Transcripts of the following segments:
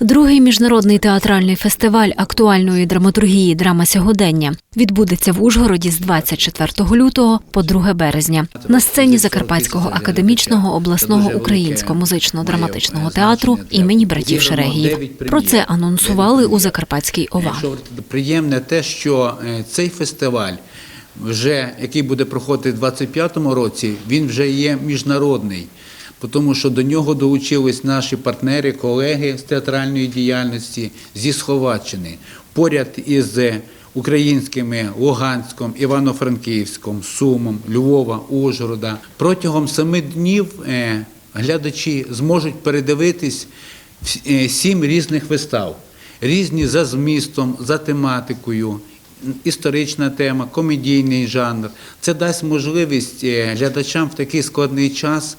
Другий міжнародний театральний фестиваль актуальної драматургії Драма сьогодення відбудеться в Ужгороді з 24 лютого по 2 березня на сцені Закарпатського академічного обласного українського музично-драматичного театру імені братів Шерегіїв. Про це анонсували у Закарпатській ОВА. Приємне те, що е, цей фестиваль, вже який буде проходити в 25-му році, він вже є міжнародний. Тому що до нього долучились наші партнери, колеги з театральної діяльності зі Словаччини, поряд із українськими Луганськом, Івано-Франківськом, Сумом, Львова, Ужгорода. Протягом семи днів е, глядачі зможуть передивитись е, сім різних вистав, різні за змістом, за тематикою. Історична тема, комедійний жанр. Це дасть можливість е, глядачам в такий складний час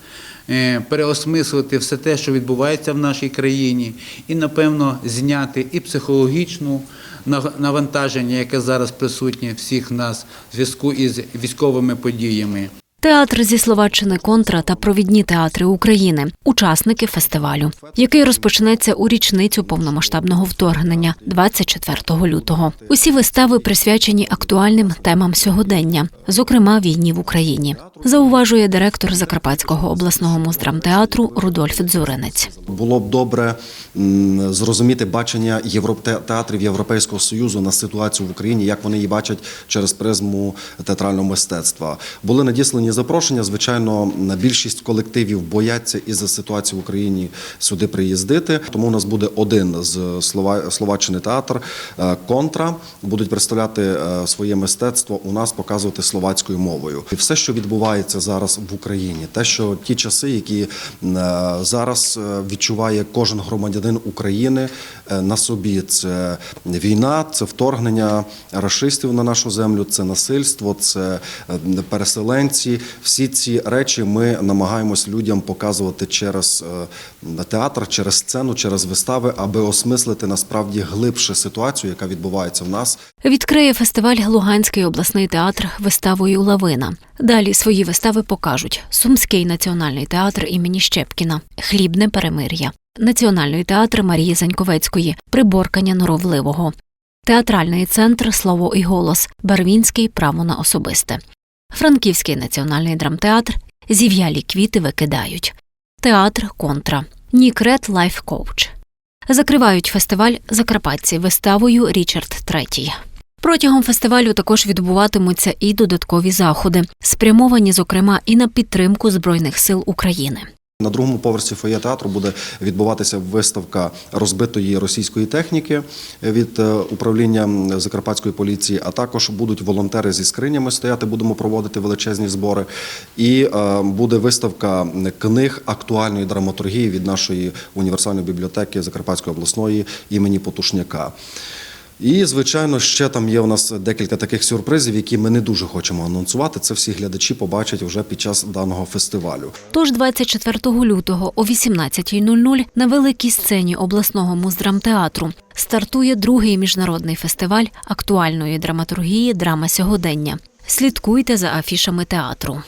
переосмислити все те, що відбувається в нашій країні, і, напевно, зняти і психологічну нав- навантаження, яке зараз присутнє всіх нас в зв'язку із військовими подіями. Театр зі Словаччини Контра та провідні театри України, учасники фестивалю, який розпочнеться у річницю повномасштабного вторгнення 24 лютого. Усі вистави присвячені актуальним темам сьогодення, зокрема війні в Україні. Зауважує директор Закарпатського обласного муздрамтеатру Рудольф Дзуринець. Було б добре зрозуміти бачення європ- театрів Європейського союзу на ситуацію в Україні, як вони її бачать через призму театрального мистецтва. Були надіслані запрошення. Звичайно, на більшість колективів бояться із за ситуації в Україні сюди приїздити. Тому у нас буде один з Слова- Словаччини театр е, контра. Будуть представляти е, своє мистецтво у нас, показувати словацькою мовою. І все, що відбувається зараз в Україні, те, що ті часи, які е, зараз відчуває кожен громадянин України на собі, це війна, це вторгнення рашистів на нашу землю, це насильство, це переселенці. Всі ці речі ми намагаємось людям показувати через е, театр, через сцену, через вистави, аби осмислити насправді глибше ситуацію, яка відбувається в нас. Відкриє фестиваль Луганський обласний театр виставою Лавина. Далі свої вистави покажуть. Сумський національний театр імені Щепкіна, Хлібне перемир'я, Національний театр Марії Заньковецької, Приборкання норовливого, Театральний центр Слово і голос, Барвінський право на особисте, Франківський національний драмтеатр Зів'ялі квіти викидають, Театр Контра, Нікрет Лайф Коуч. Закривають фестиваль Закарпатці виставою Річард Третій. Протягом фестивалю також відбуватимуться і додаткові заходи, спрямовані, зокрема, і на підтримку Збройних сил України. На другому поверсі фоє театру буде відбуватися виставка розбитої російської техніки від е, управління Закарпатської поліції, а також будуть волонтери зі скринями стояти. Будемо проводити величезні збори. І е, буде виставка книг актуальної драматургії від нашої універсальної бібліотеки Закарпатської обласної імені Потушняка. І, звичайно, ще там є у нас декілька таких сюрпризів, які ми не дуже хочемо анонсувати. Це всі глядачі побачать вже під час даного фестивалю. Тож 24 лютого о 18.00 на великій сцені обласного муздрамтеатру стартує другий міжнародний фестиваль актуальної драматургії Драма сьогодення. Слідкуйте за афішами театру.